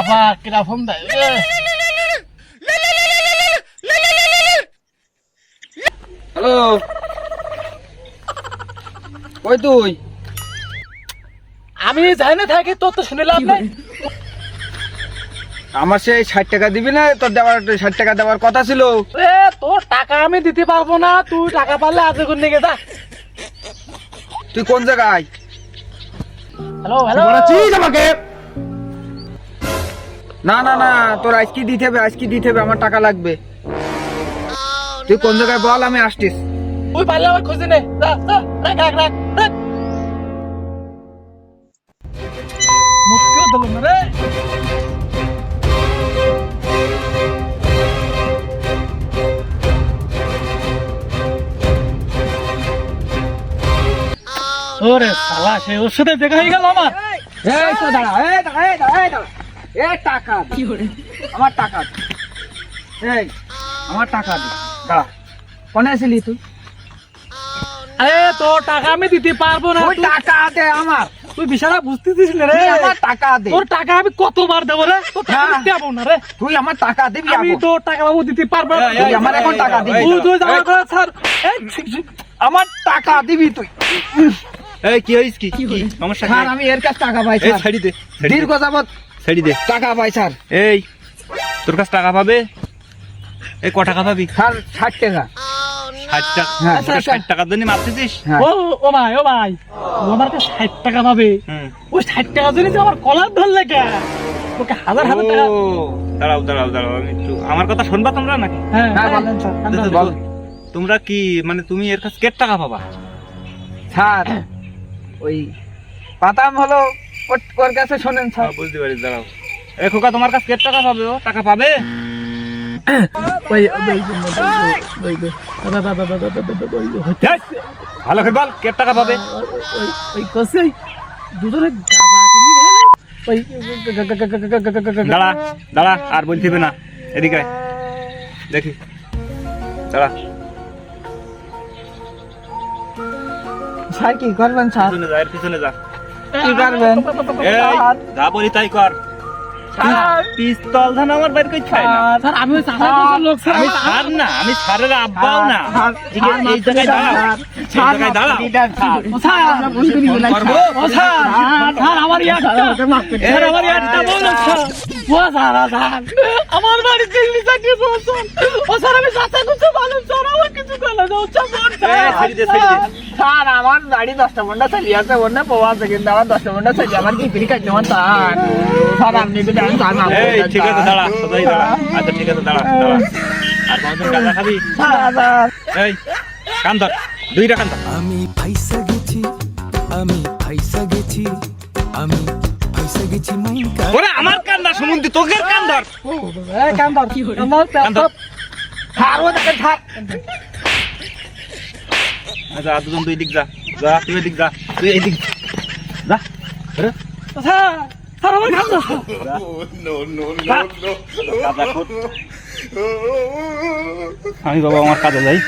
আবার কিরা ফোন দেয়? হ্যালো। কই তুই? আমি যাই না থাকি তোর তো শুনে লাভ নাই। আমার সেই ষাট টাকা দিবি না তোর দেওয়ার ষাট টাকা দেওয়ার কথা ছিল। তোর টাকা আমি দিতে পারব না তুই টাকা পারলে আজ কোন দিকে যা। তুই কোন জায়গায়? হ্যালো হ্যালো আমাকে? না না না তোর আজকে দিতে হবে আজকে দিতে হবে আমার টাকা লাগবে। তুই কোন জায়গায় বল আমি আসতিস তুই পারলে আমার খুঁজে নে। যা যা রাখ রাখ রাখ রাখ। মুখকেও দিল না রে। ওরে সালা সে ওর সাথে দেখা হয়ে গেল আমার। এই তো দাঁড়া এই দাঁড়া এই দাঁড়া এই দাঁড়া। এই টাকা দে। আমার টাকা এই আমার টাকা দে। দাঁড়া কোনে আসলি তুই? আরে তোর টাকা আমি দিতে পারব না ওই তুই- টাকা দে আমার। তুই বিশালা বুঝতেছিস না রে। আমার টাকা দে। তোর টাকা আমি কতবার দেবো রে? তোর টাকা দেবো না রে। তুই আমার টাকা দিবি আমি তোর টাকা বাবু দিতে পারব না। তুই আমার এখন টাকা দিবি। তুই তুই করে স্যার আমার টাকা দিবি তুই। এই কি হইস কি? কি সমস্যা স্যার আমি এর কাছে টাকা পাই স্যার। ছাড়ি দে দীর্ঘ যাবত ছাড়ি দে। টাকা পাই স্যার। এই তোর কাছে টাকা পাবে? এই ক টাকা পাবি? স্যার ষাট টাকা। ষাট টাকা? হ্যাঁ, ষাট টাকার জন্য মারতেছিস হ্যাঁ। ও ও ভাই ও ভাই। আমার কাছে ষাট টাকা পাবে। ওই ষাট টাকা জন্য যে আমার কলার ধরলে কে তোকে হাজার হাজার টাকা। দাঁড়াও দাঁড়াও দাঁড়াও আমি একটু আমার কথা শুনবা তোমরা নাকি? হ্যাঁ। তোমরা কি মানে তুমি এর কাছে কেট টাকা পাবা? স্যার ওই পাতাম হলো ওর কাছে শোনেন স্যার। হ্যাঁ, বুঝতে পারি দাঁড়াও। এ খোকা তোমার কাছে কত টাকা পাবে ও? টাকা পাবে? ভালো করে বল কত টাকা পাবে? ওই কসে দুজনে দাঁড়া দাঁড়া আর বলছিবে না। এদিকে দেখি। দাঁড়া। স্যার কি করবেন স্যার পিছনে যা পিছনে যা কি করবেন এই যা বলি তাই কর পিস্তল ধান আমার বাইর করে খাই না স্যার আমি ওই লোক স্যার আমি আমি- সার না আমি সারের আব্বাও না ঠিক আছে এই জায়গায় দাঁড়াও স্যার, জায়গায় দাঁড়াও স্যার ও স্যার করব? ও স্যার স্যার আমার ইয়ারটা স্যার আমার ইয়ারটা বলুন স্যার ও স্যার স্যার আমার বাড়িতে লিসা কি ও স্যার আমি চাষা করতে ভালো স্যার আমার কিছু করে স্যার আমার গাড়ি দশটা ঘণ্টা চালি আছে পোয়া আছে কিন্তু আমার দশটা ঘণ্টা চালি আমার কি পিড়ি কাজ যেমন স্যার স্যার আপনি তো জানেন করে এই দেন, ঠিক আছে দাঁড়া সদাই দাঁড়া। আচ্ছা ঠিক আছে দাঁড়া দাঁড়া। আর কোনদিন গাঁজা খাবি? Sir, sir. এই কান ধর দুইটা কান ধর। আমি ফাইসা গেছি আমি ফাইসা গেছি আমি ফাইসা গেছি মাইকা ওরে আমার কান ধর সুমন্তি তোকে কান ধর। এই কাম দাও আমার কান ধর। স্যার, ও দেখেন, যা দুজন তুই দিক যা। যা তুই এদিক যা তুই এদিক যা। আমি বাবা আমার কাজে যাই।